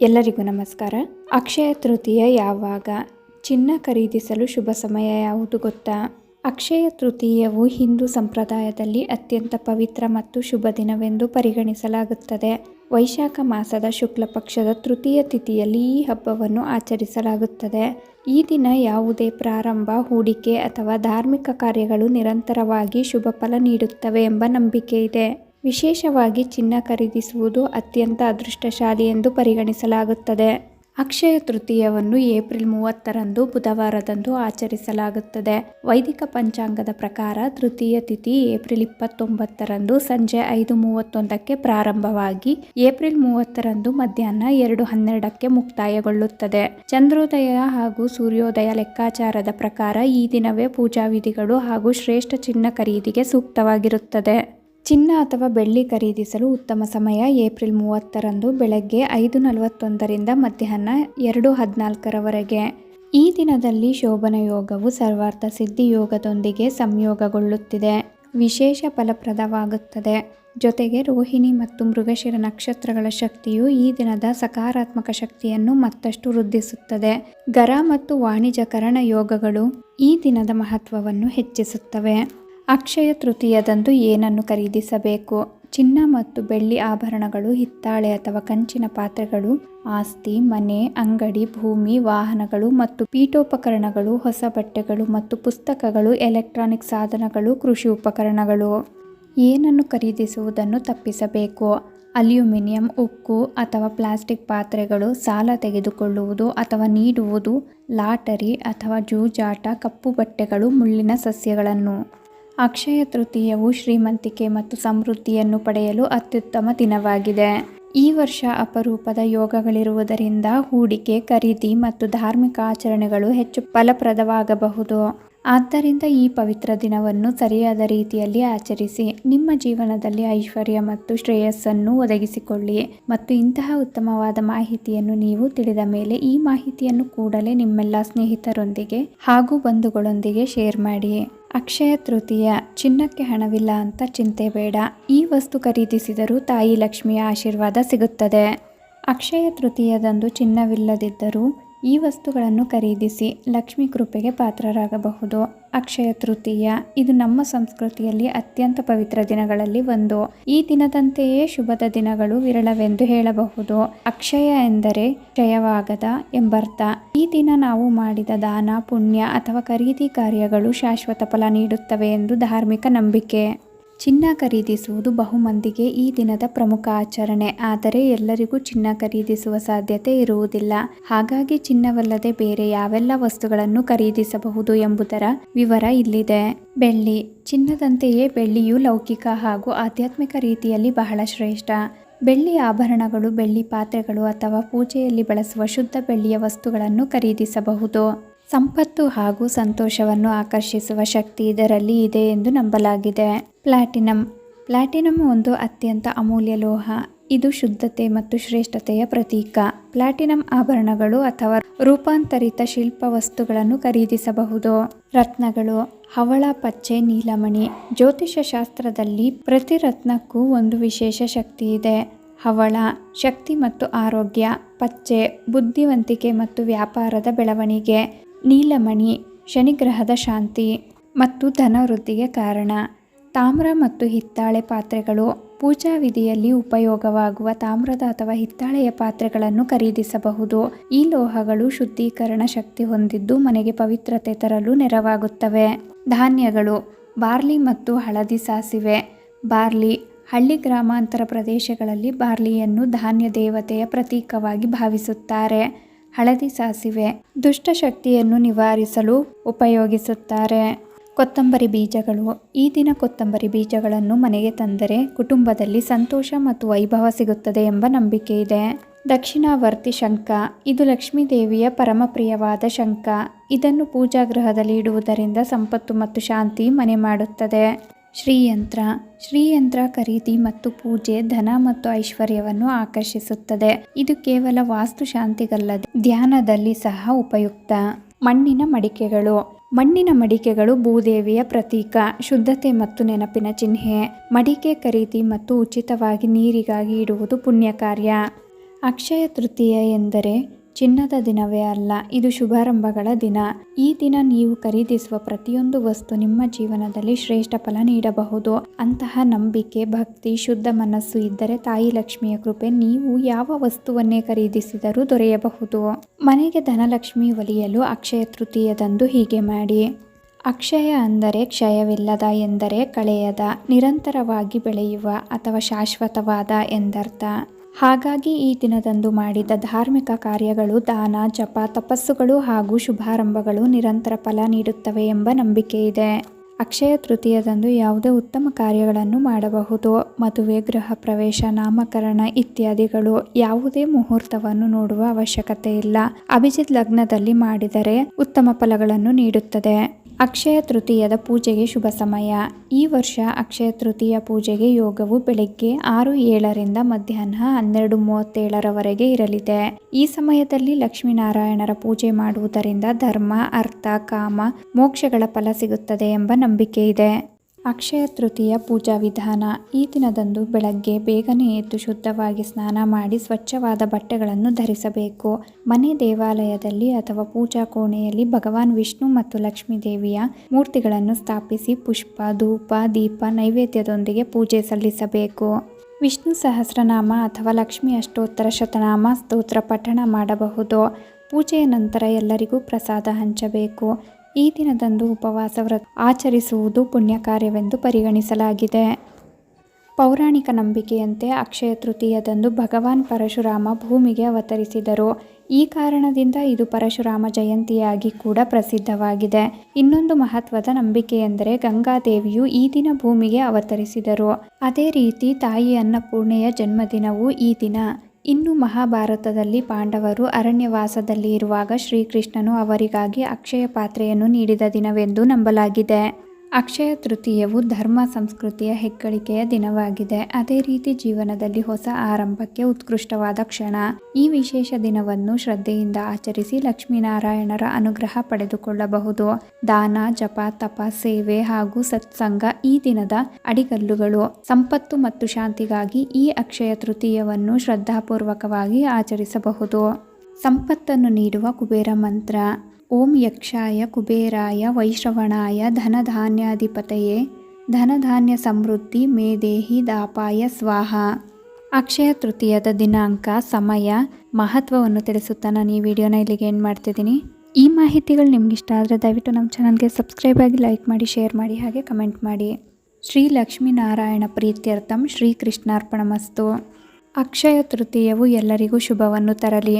ಎಲ್ಲರಿಗೂ ನಮಸ್ಕಾರ. ಅಕ್ಷಯ ತೃತೀಯ ಯಾವಾಗ? ಚಿನ್ನ ಖರೀದಿಸಲು ಶುಭ ಸಮಯ ಯಾವುದು ಗೊತ್ತಾ? ಅಕ್ಷಯ ತೃತೀಯವು ಹಿಂದೂ ಸಂಪ್ರದಾಯದಲ್ಲಿ ಅತ್ಯಂತ ಪವಿತ್ರ ಮತ್ತು ಶುಭ ದಿನವೆಂದು ಪರಿಗಣಿಸಲಾಗುತ್ತದೆ. ವೈಶಾಖ ಮಾಸದ ಶುಕ್ಲ ಪಕ್ಷದ ತೃತೀಯ ತಿಥಿಯಲ್ಲಿ ಈ ಹಬ್ಬವನ್ನು ಆಚರಿಸಲಾಗುತ್ತದೆ. ಈ ದಿನ ಯಾವುದೇ ಪ್ರಾರಂಭ, ಹೂಡಿಕೆ ಅಥವಾ ಧಾರ್ಮಿಕ ಕಾರ್ಯಗಳು ನಿರಂತರವಾಗಿ ಶುಭ ಫಲ ನೀಡುತ್ತವೆ ಎಂಬ ನಂಬಿಕೆ ಇದೆ. ವಿಶೇಷವಾಗಿ ಚಿನ್ನ ಖರೀದಿಸುವುದು ಅತ್ಯಂತ ಅದೃಷ್ಟಶಾಲಿ ಎಂದು ಪರಿಗಣಿಸಲಾಗುತ್ತದೆ. ಅಕ್ಷಯ ತೃತೀಯವನ್ನು ಏಪ್ರಿಲ್ ಮೂವತ್ತರಂದು ಬುಧವಾರದಂದು ಆಚರಿಸಲಾಗುತ್ತದೆ. ವೈದಿಕ ಪಂಚಾಂಗದ ಪ್ರಕಾರ ತೃತೀಯ ತಿಥಿ ಏಪ್ರಿಲ್ ಇಪ್ಪತ್ತೊಂಬತ್ತರಂದು ಸಂಜೆ ಐದು ಮೂವತ್ತೊಂದಕ್ಕೆ ಪ್ರಾರಂಭವಾಗಿ ಏಪ್ರಿಲ್ ಮೂವತ್ತರಂದು ಮಧ್ಯಾಹ್ನ ಎರಡು ಹನ್ನೆರಡಕ್ಕೆ ಮುಕ್ತಾಯಗೊಳ್ಳುತ್ತದೆ. ಚಂದ್ರೋದಯ ಹಾಗೂ ಸೂರ್ಯೋದಯ ಲೆಕ್ಕಾಚಾರದ ಪ್ರಕಾರ ಈ ದಿನವೇ ಪೂಜಾ ವಿಧಿಗಳು ಹಾಗೂ ಶ್ರೇಷ್ಠ ಚಿನ್ನ ಖರೀದಿಗೆ ಸೂಕ್ತವಾಗಿರುತ್ತದೆ. ಚಿನ್ನ ಅಥವಾ ಬೆಳ್ಳಿ ಖರೀದಿಸಲು ಉತ್ತಮ ಸಮಯ ಏಪ್ರಿಲ್ ಮೂವತ್ತರಂದು ಬೆಳಗ್ಗೆ ಐದು ನಲವತ್ತೊಂದರಿಂದ ಮಧ್ಯಾಹ್ನ ಎರಡು ಹದಿನಾಲ್ಕರವರೆಗೆ. ಈ ದಿನದಲ್ಲಿ ಶೋಭನ ಯೋಗವು ಸರ್ವಾರ್ಥ ಸಿದ್ಧಿ ಯೋಗದೊಂದಿಗೆ ಸಂಯೋಗಗೊಳ್ಳುತ್ತಿದೆ. ವಿಶೇಷ ಫಲಪ್ರದವಾಗುತ್ತದೆ. ಜೊತೆಗೆ ರೋಹಿಣಿ ಮತ್ತು ಮೃಗಶಿರ ನಕ್ಷತ್ರಗಳ ಶಕ್ತಿಯು ಈ ದಿನದ ಸಕಾರಾತ್ಮಕ ಶಕ್ತಿಯನ್ನು ಮತ್ತಷ್ಟು ವೃದ್ಧಿಸುತ್ತದೆ. ಗರ ಮತ್ತು ವಾಣಿಜ್ಯಕರಣ ಯೋಗಗಳು ಈ ದಿನದ ಮಹತ್ವವನ್ನು ಹೆಚ್ಚಿಸುತ್ತವೆ. ಅಕ್ಷಯ ತೃತೀಯದಂದು ಏನನ್ನು ಖರೀದಿಸಬೇಕು? ಚಿನ್ನ ಮತ್ತು ಬೆಳ್ಳಿ ಆಭರಣಗಳು, ಹಿತ್ತಾಳೆ ಅಥವಾ ಕಂಚಿನ ಪಾತ್ರೆಗಳು, ಆಸ್ತಿ, ಮನೆ, ಅಂಗಡಿ, ಭೂಮಿ, ವಾಹನಗಳು ಮತ್ತು ಪೀಠೋಪಕರಣಗಳು, ಹೊಸ ಬಟ್ಟೆಗಳು ಮತ್ತು ಪುಸ್ತಕಗಳು, ಎಲೆಕ್ಟ್ರಾನಿಕ್ ಸಾಧನಗಳು, ಕೃಷಿ ಉಪಕರಣಗಳು. ಏನನ್ನು ಖರೀದಿಸುವುದನ್ನು ತಪ್ಪಿಸಬೇಕು? ಅಲ್ಯೂಮಿನಿಯಂ, ಉಕ್ಕು ಅಥವಾ ಪ್ಲಾಸ್ಟಿಕ್ ಪಾತ್ರೆಗಳು, ಸಾಲ ತೆಗೆದುಕೊಳ್ಳುವುದು ಅಥವಾ ನೀಡುವುದು, ಲಾಟರಿ ಅಥವಾ ಜೂಜಾಟ, ಕಪ್ಪು ಬಟ್ಟೆಗಳು, ಮುಳ್ಳಿನ ಸಸ್ಯಗಳನ್ನು. ಅಕ್ಷಯ ತೃತೀಯವು ಶ್ರೀಮಂತಿಕೆ ಮತ್ತು ಸಮೃದ್ಧಿಯನ್ನು ಪಡೆಯಲು ಅತ್ಯುತ್ತಮ ದಿನವಾಗಿದೆ. ಈ ವರ್ಷ ಅಪರೂಪದ ಯೋಗಗಳಿರುವುದರಿಂದ ಹೂಡಿಕೆ, ಖರೀದಿ ಮತ್ತು ಧಾರ್ಮಿಕ ಆಚರಣೆಗಳು ಹೆಚ್ಚು ಫಲಪ್ರದವಾಗಬಹುದು. ಆದ್ದರಿಂದ ಈ ಪವಿತ್ರ ದಿನವನ್ನು ಸರಿಯಾದ ರೀತಿಯಲ್ಲಿ ಆಚರಿಸಿ, ನಿಮ್ಮ ಜೀವನದಲ್ಲಿ ಐಶ್ವರ್ಯ ಮತ್ತು ಶ್ರೇಯಸ್ಸನ್ನು ಒದಗಿಸಿಕೊಳ್ಳಿ ಮತ್ತು ಇಂತಹ ಉತ್ತಮವಾದ ಮಾಹಿತಿಯನ್ನು ನೀವು ತಿಳಿದ ಮೇಲೆ ಈ ಮಾಹಿತಿಯನ್ನು ಕೂಡಲೇ ನಿಮ್ಮೆಲ್ಲ ಸ್ನೇಹಿತರೊಂದಿಗೆ ಹಾಗೂ ಬಂಧುಗಳೊಂದಿಗೆ ಶೇರ್ ಮಾಡಿ. ಅಕ್ಷಯ ತೃತೀಯ, ಚಿನ್ನಕ್ಕೆ ಹಣವಿಲ್ಲ ಅಂತ ಚಿಂತೆ ಬೇಡ. ಈ ವಸ್ತು ಖರೀದಿಸಿದರೂ ತಾಯಿ ಲಕ್ಷ್ಮಿಯ ಆಶೀರ್ವಾದ ಸಿಗುತ್ತದೆ. ಅಕ್ಷಯ ತೃತೀಯದಂದು ಚಿನ್ನವಿಲ್ಲದಿದ್ದರೂ ಈ ವಸ್ತುಗಳನ್ನು ಖರೀದಿಸಿ ಲಕ್ಷ್ಮಿ ಕೃಪೆಗೆ ಪಾತ್ರರಾಗಬಹುದು. ಅಕ್ಷಯ ತೃತೀಯ. ಇದು ನಮ್ಮ ಸಂಸ್ಕೃತಿಯಲ್ಲಿ ಅತ್ಯಂತ ಪವಿತ್ರ ದಿನಗಳಲ್ಲಿ ಒಂದು. ಈ ದಿನದಂತೆಯೇ ಶುಭದ ದಿನಗಳು ವಿರಳವೆಂದು ಹೇಳಬಹುದು. ಅಕ್ಷಯ ಎಂದರೆ ಕ್ಷಯವಾಗದ ಎಂಬರ್ಥ. ಈ ದಿನ ನಾವು ಮಾಡಿದ ದಾನ, ಪುಣ್ಯ ಅಥವಾ ಖರೀದಿ ಕಾರ್ಯಗಳು ಶಾಶ್ವತ ಫಲ ನೀಡುತ್ತವೆ ಎಂದು ಧಾರ್ಮಿಕ ನಂಬಿಕೆ. ಚಿನ್ನ ಖರೀದಿಸುವುದು ಬಹುಮಂದಿಗೆ ಈ ದಿನದ ಪ್ರಮುಖ ಆಚರಣೆ. ಆದರೆ ಎಲ್ಲರಿಗೂ ಚಿನ್ನ ಖರೀದಿಸುವ ಸಾಧ್ಯತೆ ಇರುವುದಿಲ್ಲ. ಹಾಗಾಗಿ ಚಿನ್ನವಲ್ಲದೆ ಬೇರೆ ಯಾವೆಲ್ಲ ವಸ್ತುಗಳನ್ನು ಖರೀದಿಸಬಹುದು ಎಂಬುದರ ವಿವರ ಇಲ್ಲಿದೆ. ಬೆಳ್ಳಿ. ಚಿನ್ನದಂತೆಯೇ ಬೆಳ್ಳಿಯು ಲೌಕಿಕ ಹಾಗೂ ಆಧ್ಯಾತ್ಮಿಕ ರೀತಿಯಲ್ಲಿ ಬಹಳ ಶ್ರೇಷ್ಠ. ಬೆಳ್ಳಿ ಆಭರಣಗಳು, ಬೆಳ್ಳಿ ಪಾತ್ರೆಗಳು ಅಥವಾ ಪೂಜೆಯಲ್ಲಿ ಬಳಸುವ ಶುದ್ಧ ಬೆಳ್ಳಿಯ ವಸ್ತುಗಳನ್ನು ಖರೀದಿಸಬಹುದು. ಸಂಪತ್ತು ಹಾಗೂ ಸಂತೋಷವನ್ನು ಆಕರ್ಷಿಸುವ ಶಕ್ತಿ ಇದರಲ್ಲಿ ಇದೆ ಎಂದು ನಂಬಲಾಗಿದೆ. ಪ್ಲಾಟಿನಂ. ಪ್ಲಾಟಿನಂ ಒಂದು ಅತ್ಯಂತ ಅಮೂಲ್ಯ ಲೋಹ. ಇದು ಶುದ್ಧತೆ ಮತ್ತು ಶ್ರೇಷ್ಠತೆಯ ಪ್ರತೀಕ. ಪ್ಲಾಟಿನಂ ಆಭರಣಗಳು ಅಥವಾ ರೂಪಾಂತರಿತ ಶಿಲ್ಪ ವಸ್ತುಗಳನ್ನು ಖರೀದಿಸಬಹುದು. ರತ್ನಗಳು. ಹವಳ, ಪಚ್ಚೆ, ನೀಲಮಣಿ. ಜ್ಯೋತಿಷ ಶಾಸ್ತ್ರದಲ್ಲಿ ಪ್ರತಿ ರತ್ನಕ್ಕೂ ಒಂದು ವಿಶೇಷ ಶಕ್ತಿ ಇದೆ. ಹವಳ, ಶಕ್ತಿ ಮತ್ತು ಆರೋಗ್ಯ. ಪಚ್ಚೆ, ಬುದ್ಧಿವಂತಿಕೆ ಮತ್ತು ವ್ಯಾಪಾರದ ಬೆಳವಣಿಗೆ. ನೀಲಮಣಿ, ಶನಿಗ್ರಹದ ಶಾಂತಿ ಮತ್ತು ಧನವೃದ್ಧಿಗೆ ಕಾರಣ. ತಾಮ್ರ ಮತ್ತು ಹಿತ್ತಾಳೆ ಪಾತ್ರೆಗಳು ಪೂಜಾ ವಿಧಿಯಲ್ಲಿ ಉಪಯೋಗವಾಗುವ ತಾಮ್ರದ ಅಥವಾ ಹಿತ್ತಾಳೆಯ ಪಾತ್ರೆಗಳನ್ನು ಖರೀದಿಸಬಹುದು. ಈ ಲೋಹಗಳು ಶುದ್ಧೀಕರಣ ಶಕ್ತಿ ಹೊಂದಿದ್ದು ಮನೆಗೆ ಪವಿತ್ರತೆ ತರಲು ನೆರವಾಗುತ್ತವೆ. ಧಾನ್ಯಗಳು, ಬಾರ್ಲಿ ಮತ್ತು ಹಳದಿ ಸಾಸಿವೆ. ಬಾರ್ಲಿ, ಹಳ್ಳಿ ಗ್ರಾಮಾಂತರ ಪ್ರದೇಶಗಳಲ್ಲಿ ಬಾರ್ಲಿಯನ್ನು ಧಾನ್ಯ ದೇವತೆಯ ಪ್ರತೀಕವಾಗಿ ಭಾವಿಸುತ್ತಾರೆ. ಹಳದಿ ಸಾಸಿವೆ ದುಷ್ಟಶಕ್ತಿಯನ್ನು ನಿವಾರಿಸಲು ಉಪಯೋಗಿಸುತ್ತಾರೆ. ಕೊತ್ತಂಬರಿ ಬೀಜಗಳು. ಈ ದಿನ ಕೊತ್ತಂಬರಿ ಬೀಜಗಳನ್ನು ಮನೆಗೆ ತಂದರೆ ಕುಟುಂಬದಲ್ಲಿ ಸಂತೋಷ ಮತ್ತು ವೈಭವ ಸಿಗುತ್ತದೆ ಎಂಬ ನಂಬಿಕೆ ಇದೆ. ದಕ್ಷಿಣಾವರ್ತಿ ಶಂಖ. ಇದು ಲಕ್ಷ್ಮೀ ದೇವಿಯ ಪರಮಪ್ರಿಯವಾದ ಶಂಖ. ಇದನ್ನು ಪೂಜಾಗೃಹದಲ್ಲಿ ಇಡುವುದರಿಂದ ಸಂಪತ್ತು ಮತ್ತು ಶಾಂತಿ ಮನೆ ಮಾಡುತ್ತದೆ. ಶ್ರೀಯಂತ್ರ. ಶ್ರೀಯಂತ್ರ ಖರೀದಿ ಮತ್ತು ಪೂಜೆ ಧನ ಮತ್ತು ಐಶ್ವರ್ಯವನ್ನು ಆಕರ್ಷಿಸುತ್ತದೆ. ಇದು ಕೇವಲ ವಾಸ್ತು ಶಾಂತಿಗಲ್ಲದೆ ಧ್ಯಾನದಲ್ಲಿ ಸಹ ಉಪಯುಕ್ತ. ಮಣ್ಣಿನ ಮಡಿಕೆಗಳು. ಮಣ್ಣಿನ ಮಡಿಕೆಗಳು ಭೂದೇವಿಯ ಪ್ರತೀಕ, ಶುದ್ಧತೆ ಮತ್ತು ನೆನಪಿನ ಚಿಹ್ನೆ. ಮಡಿಕೆ ಖರೀದಿ ಮತ್ತು ಉಚಿತವಾಗಿ ನೀರಿಗಾಗಿ ಇಡುವುದು ಪುಣ್ಯ ಕಾರ್ಯ ಅಕ್ಷಯ ತೃತೀಯ ಎಂದರೆ ಚಿನ್ನದ ದಿನವೇ ಅಲ್ಲ, ಇದು ಶುಭಾರಂಭಗಳ ದಿನ. ಈ ದಿನ ನೀವು ಖರೀದಿಸುವ ಪ್ರತಿಯೊಂದು ವಸ್ತು ನಿಮ್ಮ ಜೀವನದಲ್ಲಿ ಶ್ರೇಷ್ಠ ಫಲ ನೀಡಬಹುದು. ಅಂತಹ ನಂಬಿಕೆ, ಭಕ್ತಿ, ಶುದ್ಧ ಮನಸ್ಸು ಇದ್ದರೆ ತಾಯಿ ಲಕ್ಷ್ಮಿಯ ಕೃಪೆ ನೀವು ಯಾವ ವಸ್ತುವನ್ನೇ ಖರೀದಿಸಿದರೂ ದೊರೆಯಬಹುದು. ಮನೆಗೆ ಧನಲಕ್ಷ್ಮಿ ಒಲಿಯಲು ಅಕ್ಷಯ ತೃತೀಯದಂದು ಹೀಗೆ ಮಾಡಿ. ಅಕ್ಷಯ ಅಂದರೆ ಕ್ಷಯವಿಲ್ಲದ ಎಂದರೆ ಕಳೆಯದ, ನಿರಂತರವಾಗಿ ಬೆಳೆಯುವ ಅಥವಾ ಶಾಶ್ವತವಾದ ಎಂದರ್ಥ. ಹಾಗಾಗಿ ಈ ದಿನದಂದು ಮಾಡಿದ ಧಾರ್ಮಿಕ ಕಾರ್ಯಗಳು, ದಾನ, ಜಪ, ತಪಸ್ಸುಗಳು ಹಾಗೂ ಶುಭಾರಂಭಗಳು ನಿರಂತರ ಫಲ ನೀಡುತ್ತವೆ ಎಂಬ ನಂಬಿಕೆ ಇದೆ. ಅಕ್ಷಯ ತೃತೀಯದಂದು ಯಾವುದೇ ಉತ್ತಮ ಕಾರ್ಯಗಳನ್ನು ಮಾಡಬಹುದು. ಮದುವೆ, ಗೃಹ ಪ್ರವೇಶ, ನಾಮಕರಣ ಇತ್ಯಾದಿಗಳು ಯಾವುದೇ ಮುಹೂರ್ತವನ್ನು ನೋಡುವ ಅವಶ್ಯಕತೆ ಇಲ್ಲ. ಅಭಿಜಿತ್ ಲಗ್ನದಲ್ಲಿ ಮಾಡಿದರೆ ಉತ್ತಮ ಫಲಗಳನ್ನು ನೀಡುತ್ತದೆ. ಅಕ್ಷಯ ತೃತೀಯದ ಪೂಜೆಗೆ ಶುಭ ಸಮಯ. ಈ ವರ್ಷ ಅಕ್ಷಯ ತೃತೀಯ ಪೂಜೆಗೆ ಯೋಗವು ಬೆಳಗ್ಗೆ ಆರು ಏಳರಿಂದ ಮಧ್ಯಾಹ್ನ ಹನ್ನೆರಡು ಮೂವತ್ತೇಳರವರೆಗೆ ಇರಲಿದೆ. ಈ ಸಮಯದಲ್ಲಿ ಲಕ್ಷ್ಮೀನಾರಾಯಣರ ಪೂಜೆ ಮಾಡುವುದರಿಂದ ಧರ್ಮ, ಅರ್ಥ, ಕಾಮ, ಮೋಕ್ಷಗಳ ಫಲ ಸಿಗುತ್ತದೆ ಎಂಬ ನಂಬಿಕೆ ಇದೆ. ಅಕ್ಷಯ ತೃತೀಯ ಪೂಜಾ ವಿಧಾನ. ಈ ದಿನದಂದು ಬೆಳಗ್ಗೆ ಬೇಗನೆ ಎದ್ದು ಶುದ್ಧವಾಗಿ ಸ್ನಾನ ಮಾಡಿ ಸ್ವಚ್ಛವಾದ ಬಟ್ಟೆಗಳನ್ನು ಧರಿಸಬೇಕು. ಮನೆ ದೇವಾಲಯದಲ್ಲಿ ಅಥವಾ ಪೂಜಾ ಕೋಣೆಯಲ್ಲಿ ಭಗವಾನ್ ವಿಷ್ಣು ಮತ್ತು ಲಕ್ಷ್ಮೀ ದೇವಿಯ ಮೂರ್ತಿಗಳನ್ನು ಸ್ಥಾಪಿಸಿ ಪುಷ್ಪ, ಧೂಪ, ದೀಪ ನೈವೇದ್ಯದೊಂದಿಗೆ ಪೂಜೆ ಸಲ್ಲಿಸಬೇಕು. ವಿಷ್ಣು ಸಹಸ್ರನಾಮ ಅಥವಾ ಲಕ್ಷ್ಮಿ ಅಷ್ಟೋತ್ತರ ಶತನಾಮ ಸ್ತೋತ್ರ ಪಠಣ ಮಾಡಬಹುದು. ಪೂಜೆಯ ನಂತರ ಎಲ್ಲರಿಗೂ ಪ್ರಸಾದ ಹಂಚಬೇಕು. ಈ ದಿನದಂದು ಉಪವಾಸ ವ್ರತ ಆಚರಿಸುವುದು ಪುಣ್ಯ ಕಾರ್ಯವೆಂದು ಪರಿಗಣಿಸಲಾಗಿದೆ. ಪೌರಾಣಿಕ ನಂಬಿಕೆಯಂತೆ ಅಕ್ಷಯ ತೃತೀಯದಂದು ಭಗವಾನ್ ಪರಶುರಾಮ ಭೂಮಿಗೆ ಅವತರಿಸಿದರು. ಈ ಕಾರಣದಿಂದ ಇದು ಪರಶುರಾಮ ಜಯಂತಿಯಾಗಿ ಕೂಡ ಪ್ರಸಿದ್ಧವಾಗಿದೆ. ಇನ್ನೊಂದು ಮಹತ್ವದ ನಂಬಿಕೆಯೆಂದರೆ ಗಂಗಾದೇವಿಯು ಈ ದಿನ ಭೂಮಿಗೆ ಅವತರಿಸಿದರು. ಅದೇ ರೀತಿ ತಾಯಿ ಅನ್ನಪೂರ್ಣೆಯ ಜನ್ಮದಿನವೂ ಈ ದಿನ. ಇನ್ನು ಮಹಾಭಾರತದಲ್ಲಿ ಪಾಂಡವರು ಅರಣ್ಯವಾಸದಲ್ಲಿ ಇರುವಾಗ ಶ್ರೀಕೃಷ್ಣನು ಅವರಿಗಾಗಿ ಅಕ್ಷಯ ಪಾತ್ರೆಯನ್ನು ನೀಡಿದ ದಿನವೆಂದು ನಂಬಲಾಗಿದೆ. ಅಕ್ಷಯ ತೃತೀಯವು ಧರ್ಮ ಸಂಸ್ಕೃತಿಯ ಹೆಗ್ಗಳಿಕೆಯ ದಿನವಾಗಿದೆ. ಅದೇ ರೀತಿ ಜೀವನದಲ್ಲಿ ಹೊಸ ಆರಂಭಕ್ಕೆ ಉತ್ಕೃಷ್ಟವಾದ ಕ್ಷಣ. ಈ ವಿಶೇಷ ದಿನವನ್ನು ಶ್ರದ್ಧೆಯಿಂದ ಆಚರಿಸಿ ಲಕ್ಷ್ಮೀನಾರಾಯಣರ ಅನುಗ್ರಹ ಪಡೆದುಕೊಳ್ಳಬಹುದು. ದಾನ, ಜಪ, ತಪ, ಸೇವೆ ಹಾಗೂ ಸತ್ಸಂಗ ಈ ದಿನದ ಅಡಿಗಲ್ಲುಗಳು. ಸಂಪತ್ತು ಮತ್ತು ಶಾಂತಿಗಾಗಿ ಈ ಅಕ್ಷಯ ತೃತೀಯವನ್ನು ಶ್ರದ್ಧಾಪೂರ್ವಕವಾಗಿ ಆಚರಿಸಬಹುದು. ಸಂಪತ್ತನ್ನು ನೀಡುವ ಕುಬೇರ ಮಂತ್ರ. ಓಂ ಯಕ್ಷಾಯ ಕುಬೇರಾಯ ವೈಶ್ರವಣಾಯ ಧನಧಾನ್ಯಾಧಿಪತಯೇ. ಧನಧಾನ್ಯ ಸಮೃದ್ಧಿ ಮೇದೇಹಿ ದಾಪಾಯ ಸ್ವಾಹ. ಅಕ್ಷಯ ತೃತೀಯದ ದಿನಾಂಕ, ಸಮಯ, ಮಹತ್ವವನ್ನು ತಿಳಿಸುತ್ತಾ ನಾನು ಈ ವಿಡಿಯೋನ ಇಲ್ಲಿಗೆ ಏನು ಮಾಡ್ತಿದ್ದೀನಿ. ಈ ಮಾಹಿತಿಗಳು ನಿಮ್ಗೆ ಇಷ್ಟ ಆದರೆ ದಯವಿಟ್ಟು ನಮ್ಮ ಚಾನಲ್ಗೆ ಸಬ್ಸ್ಕ್ರೈಬ್ ಆಗಿ ಲೈಕ್ ಮಾಡಿ, ಶೇರ್ ಮಾಡಿ, ಹಾಗೆ ಕಮೆಂಟ್ ಮಾಡಿ. ಶ್ರೀ ಲಕ್ಷ್ಮೀನಾರಾಯಣ ಪ್ರೀತ್ಯರ್ಥಂ ಶ್ರೀ ಕೃಷ್ಣಾರ್ಪಣಮಸ್ತು ಅಕ್ಷಯ ತೃತೀಯವು ಎಲ್ಲರಿಗೂ ಶುಭವನ್ನು ತರಲಿ.